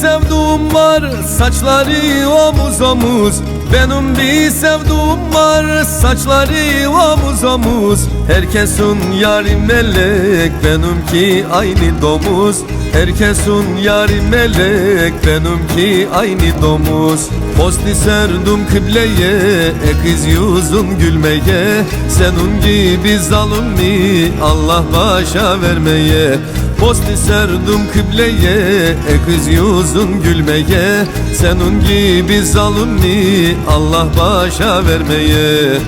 sevduğum var Saçları omuz omuz. Benim bir sevduğum var Saçları omuz omuz. Herkesin yari melek Benimki aynı domuz. Herkesin yari melek Benimki aynı domuz. Posti serdim kıbleye E kız yüzün gülmeye. Senin gibi zalimi Allah başa vermeye Posti serdim kıbleye E kız yüzün gülmeye. Senin gibi zalimi Allah başa vermeye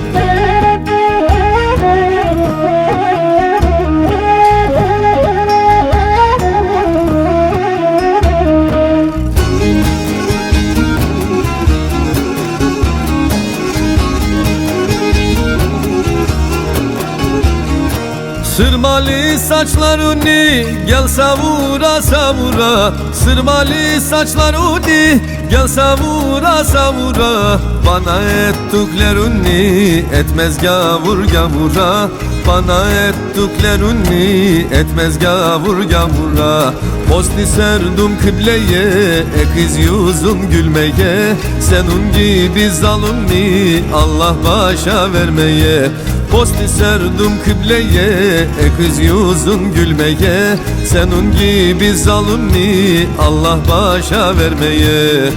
Sırmalı saçlarını gel savura savura. Sırmalı saçlarını gel savura savura. Bana ettiklerini etmez gavur gavura. Bana ettiklerini etmez gavur gavura. Posti serdim kıbleye e kız yüzün gülmeye. Senin gibi zalimi Allah başa vermeye Posti serdim kıbleye E kız yüzün gülmeye. Senin gibi zalimi Allah başa vermeye?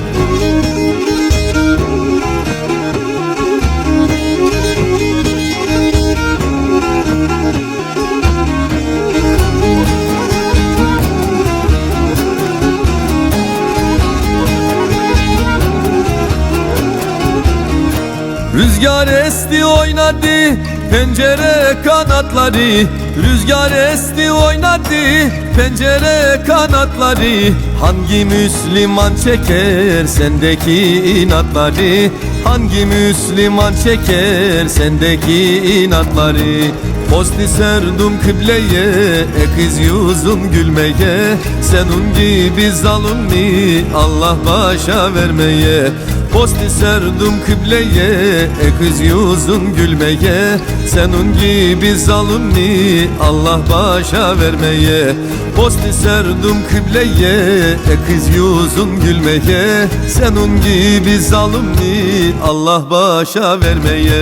Rüzgar esti oynadı pencere kanatları Rüzgar esti oynadı. Pencere kanatları Hangi Müslüman çeker sendeki inatları? Hangi Müslüman çeker sendeki inatları? Posti serdim kıbleye E kız yüzün gülmeye. Senin gibi zalimi Allah başa vermeye. Posti serdim kıbleye E kız yüzün gülmeye Senin gibi zalimi Allah başa vermeye Posti serdim kıbleye E kız yüzün gülmeye. Senin gibi zalimi Allah başa vermeye